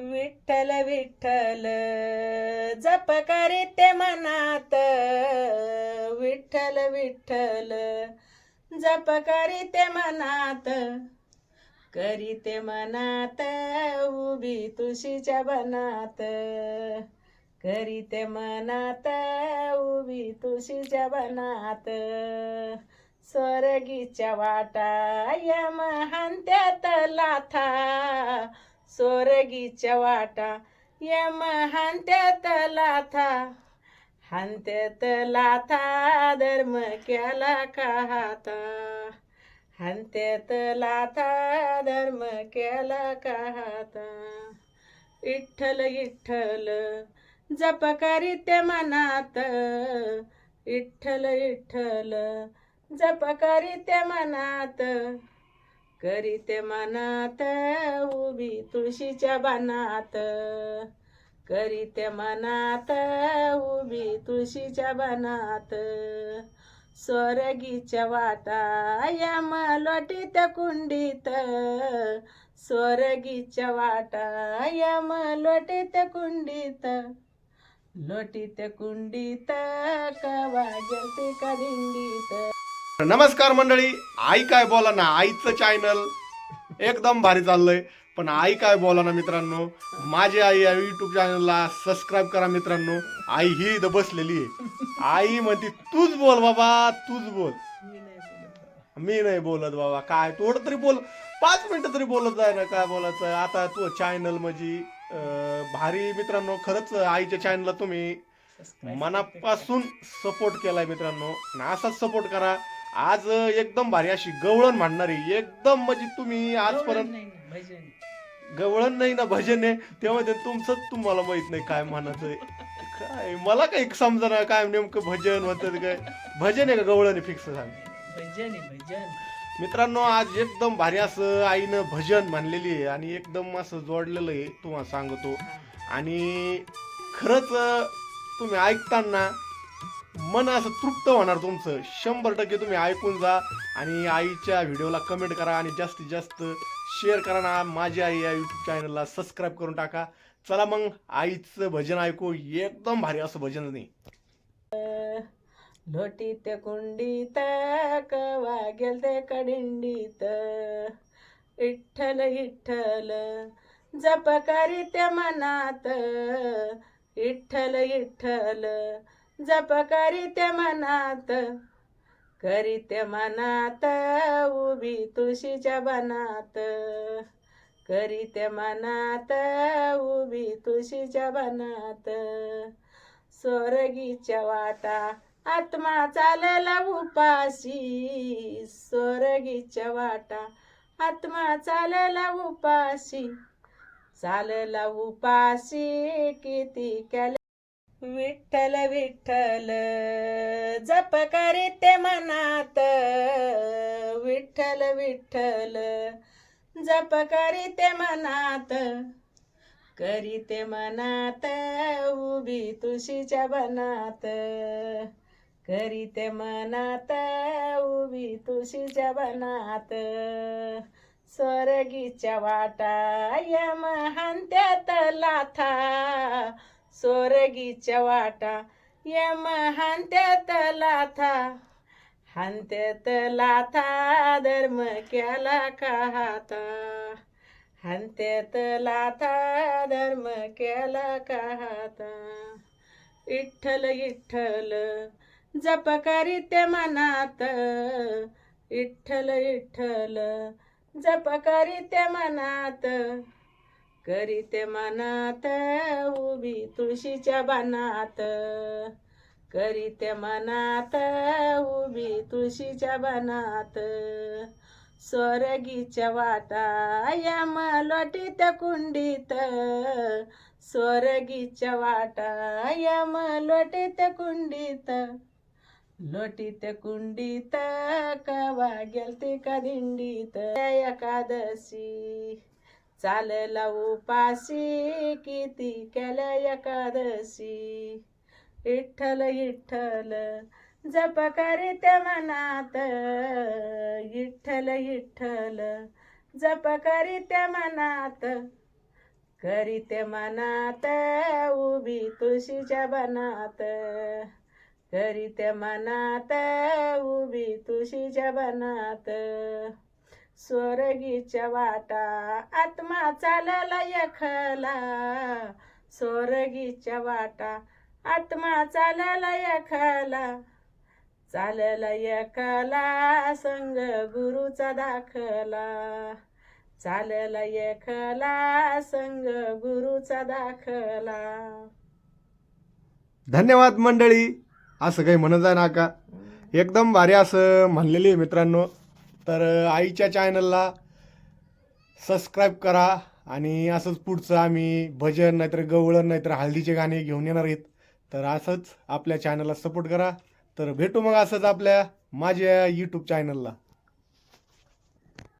विठ्ठल विठ्ठल जप करीते मनात. विठ्ठल विठ्ठल जप करीते मनात. करीते मनात उभी तुळशीच्या बनात करीते मनात उभी तुळशीच्या बनात स्वर्गीच्या वाटा यम हांत्यात लाथा. सोरगीच्या वाटा यम हांत्यात लाथा. हांत्यात लाथा धर्म केला का हाता? हांत्यात लाथा धर्म केला का हाता? इठ्ठल जप करीते मनात. इठ्ठल इठ्ठल जप करीते मनात. करीते मनात उभी तुळशीच्या बनात करीते मनात उभी तुळशीच्या बनात सोरगीच्या वाटा यम लोटीत कुंडीत. सोरगीच्या वाटा यम लोटीत कुंडीत. लोटीत कुंडीत कवा जलती का दिंडीत. नमस्कार मंडळी आई काय बोला ना आईचं चॅनल एकदम भारी चाललंय. पण आई काय बोला ना मित्रांनो माझी आई या युट्यूब चॅनलला सबस्क्राईब करा मित्रांनो आई ही इथं बसलेली आहे. आई म्हणते तूच बोल बाबा तूच बोल. मी नाही बोलत. बाबा काय थोडं तरी बोल पाच मिनिटं तरी बोलत जाय ना काय बोलायचं? आता तू चॅनल म्हणजे भारी मित्रांनो खरंच आईच्या चॅनलला तुम्ही मनापासून सपोर्ट केलाय मित्रांनो. आणि असाच सपोर्ट करा. आज एकदम भारी अशी गवळण म्हणणारी एकदम म्हणजे तुम्ही आजपर्यंत गवळण नाही ना भजन आहे तेव्हा ते तुमचंच तुम्हाला माहीत नाही काय म्हणायचंय काय मला काही समजा ना काय नेमकं भजन होतं काय. भजन आहे का गवळण आहे फिक्स सांग. भजन आहे भजन. मित्रांनो आज एकदम भारी असं आईनं भजन म्हणलेली आहे आणि एकदम असं जोडलेलं आहे तुम्हाला सांगतो. आणि खरंच तुम्ही ऐकताना मन असं तृप्त होणार तुमचं. शंभर टक्के तुम्ही ऐकून जा आणि आईच्या व्हिडिओला कमेंट करा आणि जास्तीत जास्त शेअर करा ना. माझी आई या यूट्यूब चॅनलला सबस्क्राईब करून टाका. चला मग आईचं भजन ऐकू. एकदम भारी असं भजन नाही लोटीत कुंडीत कवा गेलते कडिंडीत. विठ्ठल इठ्ठल जप करीते मनात. इठ्ठल इठ्ठल जप करीते मनात करीते मनात उभी तुळशीच्या बनात करीते मनात उभी तुळशीच्या बनात स्वर्गीच्या वाटा आत्मा चालला उपाशी. स्वर्गीच्या वाटा आत्मा चालला उपाशी. चालला उपाशी किती केल्या विठ्ठल विठ्ठल जप करीते मनात. विठ्ठल विठ्ठल जप करीते मनात. करीते मनात उभी तुळशीच्या बनात करीते मनात उभी तुळशीच्या बनात स्वर्गीच्या वाटा यम लाथा. सोरगीच्या वाटा यम हांत्यात लाथा. हांत्यात लाथा धर्म केला का हाता? हांत्यात लाथा धर्म केला का हाता? इठ्ठल इठ्ठल जप करीते मनात. इठ्ठल इठ्ठल जप करीते मनात. करीत मनात उभी तुळशीच्या बनात करीत मनात उभी तुळशीच्या बनात स्वरगीच्या वाटा यम लोटीत कुंडीत. स्वरगीच्या वाटा यम लोटीत कुंडीत. लोटीत कुंडीत कवा गेलती का दिंडीत? एकादशी. चालला उपाशी किती केल्या एकादशी. विठ्ठल विठ्ठल जप करीते मनात. विठ्ठल विठ्ठल जप करीते मनात. करीते मनात उभी तुळशीच्या बनात. करीते मनात उभी तुळशीच्या बनात. स्वर्गीच्या वाटा आत्मा चालला यखला. स्वर्गीच्या वाटा आत्मा चालला यखला. चालला यखला संग गुरुचा दाखला. चालला यखला संग गुरुचा दाखला. धन्यवाद मंडळी. असं काही म्हणत आहे ना का एकदम भारी असं म्हणलेली मित्रांनो. तर आईच्या चॅनलला सबस्क्राईब करा आणि असंच पुढचं आम्ही भजन नाहीतर गवळण नाहीतर हळदीचे गाणे घेऊन येणार आहेत. तर असंच आपल्या चॅनलला सपोर्ट करा. तर भेटू मग असंच आपल्या माझ्या यूट्यूब चॅनलला